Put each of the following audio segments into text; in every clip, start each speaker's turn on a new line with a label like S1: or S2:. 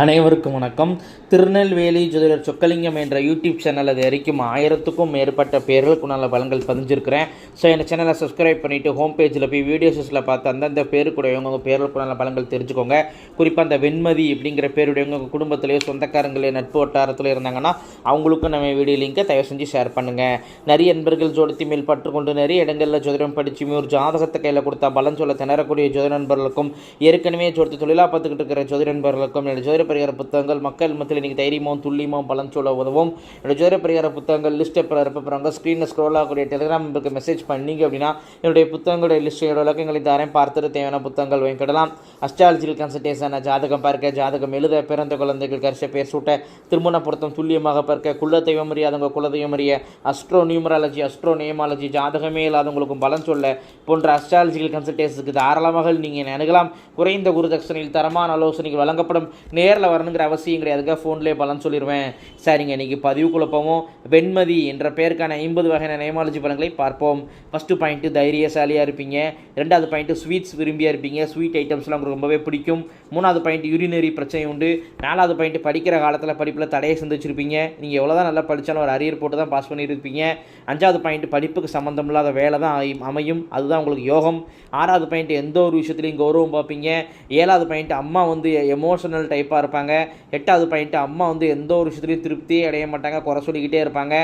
S1: அனைவருக்கும் வணக்கம். திருநெல்வேலி ஜோதிடர் சொக்கலிங்கம் என்ற யூடியூப் சேனல் அது வரைக்கும் ஆயிரத்துக்கும் மேற்பட்ட பேர்களுக்கு நல்ல பலன்கள் பதிஞ்சிருக்கிறேன். ஸோ இந்த சேனலை சப்ஸ்கிரைப் பண்ணிவிட்டு ஹோம் பேஜில் போய் வீடியோஸில் பார்த்து அந்தந்த பேருக்குடையவங்க உங்கள் பேர்களுக்கு நல்ல பலன்கள் தெரிஞ்சுக்கோங்க. குறிப்பாக அந்த வெண்மதி அப்படிங்கிற பேருடையவங்க உங்கள் குடும்பத்திலேயோ சொந்தக்காரங்களே நட்பு வட்டாரத்தில் இருந்தாங்கன்னா அவங்களுக்கும் நம்ம வீடியோ லிங்கை தயவு செஞ்சு ஷேர் பண்ணுங்கள் நிறைய நண்பர்கள் ஜோடித்து மேல் பற்றுக்கொண்டு நிறைய இடங்களில் ஜோதிடம் படித்து ஒரு ஜாதகத்தை கையில் கொடுத்தா பலன் சொல்ல திணறக்கூடிய ஜோதி நண்பர்களுக்கும் ஏற்கனவே ஜோதித்து தொழிலாக பார்த்துக்கிட்டு இருக்கிற ஜோதி நண்பர்களுக்கும் ஜோதிட பரிகார புத்தகங்கள் மக்கள் மத்தியில் நீங்கள் தைரியமும் துல்லியமும் பலன் சொல்ல உதவும். என்னுடைய ஜோதிட பரிகார புத்தகங்கள் லிஸ்ட் எப்போ இருப்பவங்க ஸ்க்ரீனில் ஸ்க்ரோல் ஆகக்கூடிய டெலிகிராம் நம்பருக்கு மெசேஜ் பண்ணீங்க அப்படின்னா என்னுடைய புத்தகங்களுடைய லிஸ்ட்டோட விளக்கங்களை தாரேன். பார்த்துட்டு தேவையான புத்தகங்கள் வாங்கிக்கிடலாம் அஸ்ட்ராலஜிக்கல் கன்சல்டேஷன் ஜாதகம் பார்க்க ஜாதகம் எழுத பிறந்த குழந்தைகள் கரிச பேர் சூட்ட திருமண பொருத்தம் துல்லியமாக பார்க்க குல தெய்வம் அறியாதவங்க குல தெய்வம் அறிய அஸ்ட்ரோ நியூமராலஜி அஸ்ட்ரோ நியமாலஜி ஜாதகமே இல்லாதவங்களுக்கும் பலன் சொல்ல போன்ற அஸ்ட்ராலஜிக்கல் கன்சல்டேஷனுக்கு தாராளமாக நீங்கள் அணுகலாம். குறைந்த குருதட்சணையில் தரமான ஆலோசனைகள் வழங்கப்படும். நேரில் வரணுங்கிற அவசியம் கிடையாதுக்கா ஃபோன்லேயே பலன் சொல்லிடுவேன் சரிங்க இன்றைக்கி பதிவு குழப்பமும் வெண்மதி என்ற பெயருக்கான ஐம்பது வகையான நேமாலஜி பலன்களை பார்ப்போம். ஃபஸ்ட்டு பாயிண்ட்டு தைரியசாலியாக இருப்பீங்க. ரெண்டாவது பாயிண்ட்டு ஸ்வீட்ஸ் விரும்பியாக இருப்பீங்க. ஸ்வீட் ஐட்டம்ஸ்லாம் உங்களுக்கு ரொம்பவே பிடிக்கும். மூணாவது பாயிண்ட் யூரினரி பிரச்சனை உண்டு. நாலாவது பாயிண்ட் படிக்கிற காலத்தில் படிப்பில் தடையை சந்திச்சிருப்பீங்க நீங்கள் எவ்வளோ தான் நல்லா படித்தாலும் ஒரு அரியர் போட்டு தான் பாஸ் பண்ணியிருப்பீங்க அஞ்சாவது பாயிண்ட் படிப்புக்கு சம்மந்தம் இல்லாத வேலை தான் அமையும். அதுதான் உங்களுக்கு யோகம். ஆறாவது பாயிண்ட் எந்த ஒரு விஷயத்துலையும் கௌரவம் பார்ப்பீங்க. ஏழாவது பாயிண்ட் அம்மா வந்து எமோஷனல் டைப்பாக இருப்பாங்க. எட்டாவது பையன்ட்டு அம்மா வந்து எந்த ஒரு விஷயத்துலையும் திருப்தியே அடைய மாட்டாங்க. குறை சொல்லிக்கிட்டே இருப்பாங்க.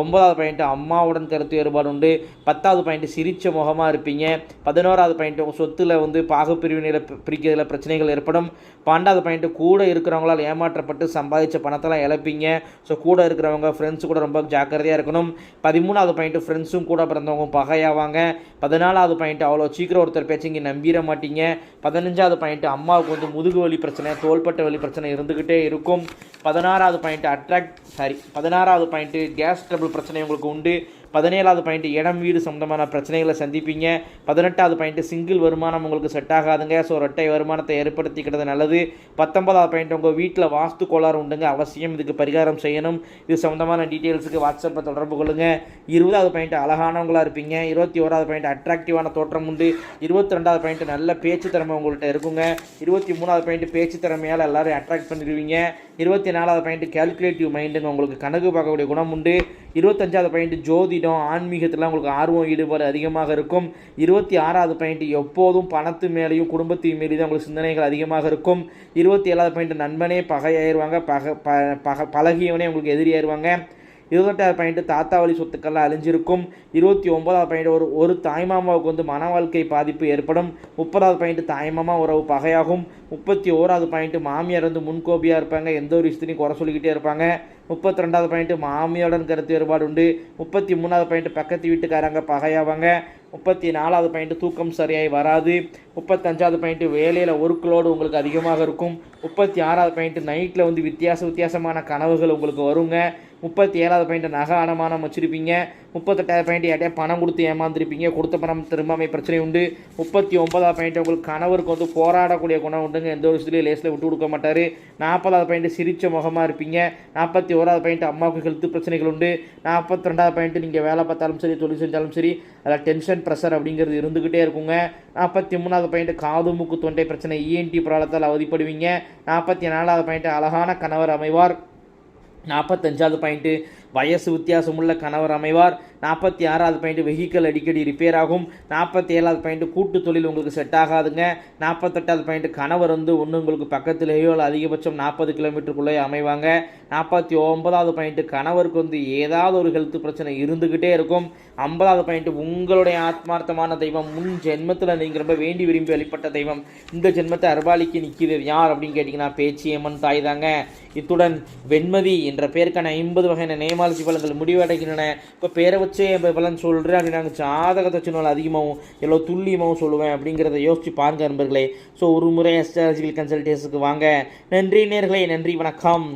S1: ஒன்பதாவது பையன்ட்டு அம்மாவுடன் கருத்து வேறுபாடு உண்டு. பத்தாவது பையன்ட்டு சிரிச்ச முகமாக இருப்பீங்க. பதினோராவது பையன்ட்டு உங்கள் சொத்தில் வந்து பாகப்பிரிவினையில் பிரிக்கிறதுல பிரச்சனைகள் ஏற்படும். பன்னெண்டாவது பையன்ட்டு கூட இருக்கிறவங்களால் ஏமாற்றப்பட்டு சம்பாதிச்ச பணத்தெல்லாம் இழப்பீங்க. ஸோ கூட இருக்கிறவங்க ஃப்ரெண்ட்ஸ் கூட ரொம்ப ஜாக்கிரதையாக இருக்கணும். பதிமூணாவது பாயிண்ட்டு ஃப்ரெண்ட்ஸும் கூட பிறந்தவங்க பகையாவாங்க. பதினாலாவது பாயிண்ட் அவ்வளோ சீக்கிரம் ஒருத்தர் பேச்சு இங்கே நம்பிட மாட்டீங்க. பதினஞ்சாவது பாயிண்ட் அம்மாவுக்கு வந்து முதுகு வலி பிரச்சனை தோள்பட்ட வலி பிரச்சனை இருந்துக்கிட்டே இருக்கும். பதினாறாவது பாயிண்ட் அட்ராக்ட் சாரி பதினாறாவது பாயிண்ட்டு கேஸ் ட்ரபிள் பிரச்சனை உங்களுக்கு உண்டு. பதினேழாவது பாயிண்ட் இடம் வீடு சம்மந்தமான பிரச்சனைகளை சந்திப்பீங்க. பதினெட்டாவது பாயிண்ட் சிங்கிள் வருமானம் உங்களுக்கு செட் ஆகாதுங்க. ஸோ ரெட்டை வருமானத்தை ஏற்படுத்திக்கிறது நல்லது. பத்தொன்பதாவது பாயிண்ட் உங்கள் வீட்டில் வாஸ்து கோளாறு உண்டுங்க. அவசியம் இதுக்கு பரிகாரம் செய்யணும். இது சம்மந்தமான டீட்டெயில்ஸுக்கு வாட்ஸ்அப்பில் தொடர்பு கொள்ளுங்கள் இருபதாவது பாயிண்ட் அழகானவங்களாக இருப்பீங்க. இருபத்தி ஓராவது பாயிண்ட் அட்ராக்டிவான தோற்றம் உண்டு. இருபத்தி ரெண்டாவது பாயிண்ட் நல்ல பேச்சு திறமை உங்கள்கிட்ட இருக்குங்க. இருபத்தி மூணாவது பாயிண்ட் பேச்சு திறமையால் எல்லோரும் அட்ராக்ட் பண்ணிடுவீங்க. இருபத்தி நாலாவது பாயிண்ட் கேல்குலேட்டிவ் மைண்டுங்க உங்களுக்கு கணக்கு பார்க்கக்கூடிய குணம் உண்டு. இருபத்தஞ்சாவது பாயிண்ட் ஜோதிடம் ஆன்மீகத்தில் உங்களுக்கு ஆர்வம் ஈடுபாடு அதிகமாக இருக்கும். இருபத்தி ஆறாவது பாயிண்ட் எப்போதும் பணத்து மேலேயும் குடும்பத்தின் மேலேயும் தான் உங்களுக்கு சிந்தனைகள் அதிகமாக இருக்கும். இருபத்தி ஏழாவது பாயிண்ட் நண்பனே பகையாயிருவாங்க பக ப பக பழகியவனே உங்களுக்கு எதிரியாயிருவாங்க. இருபத்தெட்டாவது பாயிண்ட் தாத்தா வழி சொத்துக்கள்லாம் அழிஞ்சிருக்கும். இருபத்தி ஒன்பதாவது பாயிண்ட் ஒரு ஒரு தாய்மாமாவுக்கு வந்து மன வாழ்க்கை பாதிப்பு ஏற்படும். முப்பதாவது பாயிண்ட் தாய்மாமா உறவு பகையாகும். முப்பத்தி ஓராவது பாயிண்ட் மாமியார் வந்து முன்கோபியாக இருப்பாங்க. எந்த ஒரு விஷயத்தையும் குறை சொல்லிக்கிட்டே இருப்பாங்க. முப்பத்தி ரெண்டாவது பாயிண்ட் மாமியாருடன் கருத்து வேறுபாடு உண்டு. முப்பத்தி மூணாவது பாயிண்ட் பக்கத்து வீட்டுக்காரங்க பகையாவாங்க. முப்பத்தி நாலாவது பாயிண்ட் தூக்கம் சரியாய் வராது. முப்பத்தஞ்சாவது பாயிண்ட் வேலையில் ஒர்க்லோடு உங்களுக்கு அதிகமாக இருக்கும். முப்பத்தி ஆறாவது பாயிண்ட் நைட்டில் வந்து வித்தியாச வித்தியாசமான கனவுகள் உங்களுக்கு வருங்க. முப்பத்தி ஏழாவது பாயிண்ட் நகை அடமானம் வச்சுருப்பீங்க. முப்பத்தெட்டாவது பாயிண்ட் யார்ட்டே பணம் கொடுத்து ஏமாந்துருப்பீங்க. கொடுத்த பணம் திரும்பாமை பிரச்சனை உண்டு. முப்பத்தி ஒன்பதாவது பாயிண்ட் உங்களுக்கு கணவருக்கு வந்து போராடக்கூடிய குணம் உண்டுங்க. எந்த ஒரு விஷயத்துலையும் லேஸில் விட்டு கொடுக்க மாட்டார். நாற்பதாவது பாயிண்ட் சிரிச்ச முகமாக இருப்பீங்க. நாற்பத்தி ஓராவது பாயிண்ட் அம்மாவுக்கு ஹெல்த் பிரச்சனைகள் உண்டு. நாற்பத்தி ரெண்டாவது பாயிண்ட் நீங்கள் வேலை பார்த்தாலும் சரி தொழில் செஞ்சாலும் சரி அதில் டென்ஷன் ப்ரெஷர் அப்படிங்கிறது இருந்துக்கிட்டே இருக்குங்க. நாற்பத்தி மூணாவது பாயிண்ட் காது மூக்கு தொண்டை பிரச்சனை இஎன்டி பிராலத்தால் அவதிப்படுவீங்க. நாற்பத்தி நாலாவது பாயிண்ட் அழகான கணவர் அமைவார். நாற்பத்தஞ்சாவது பாயிண்ட்டு வயசு வித்தியாசமுள்ள கணவர் அமைவார். நாற்பத்தி ஆறாவது பாயிண்ட் வெஹிக்கல் அடிக்கடி ரிப்பேர் ஆகும். நாற்பத்தி ஏழாவது பாயிண்ட் கூட்டு தொழில் உங்களுக்கு செட் ஆகாதுங்க. நாற்பத்தெட்டாவது பாயிண்ட் கணவர் வந்து ஒன்று உங்களுக்கு பக்கத்துலேயோ இல்லை அதிகபட்சம் நாற்பது கிலோமீட்டருக்குள்ளேயே அமைவாங்க. நாற்பத்தி ஒன்பதாவது பாயிண்ட் கணவருக்கு வந்து ஏதாவது ஒரு ஹெல்த் பிரச்சனை இருந்துக்கிட்டே இருக்கும். ஐம்பதாவது பாயிண்ட் உங்களுடைய ஆத்மார்த்தமான தெய்வம். முன் ஜென்மத்தில் நீங்கள் ரொம்ப வேண்டி விரும்பி வழிபட்ட தெய்வம். இந்த ஜென்மத்தை அர்பாலிக்கு நிற்கிறது யார் அப்படின்னு கேட்டிங்கன்னா பேச்சியம்மன் தாய் தாங்க. இத்துடன் வெண்மதி என்ற பெயருக்கான ஐம்பது வகையான நேமாலஜி பலன்கள் முடிவடைகின்றன. இப்போ பேரை வச்சே இப்போ பலன் சொல்கிறேன் அப்படின்னு நாங்கள் ஜாதகத்தை சொன்னால் அதிகமாகவும் எவ்வளோ துல்லியமாகவும் சொல்லுவேன் அப்படிங்கிறத யோசிச்சு பாருங்க நண்பர்களே. ஸோ ஒரு முறை அஸ்ட்ராலஜிக்கல் கன்சல்டேஷனுக்கு வாங்க. நன்றி நேர்களே நன்றி வணக்கம்.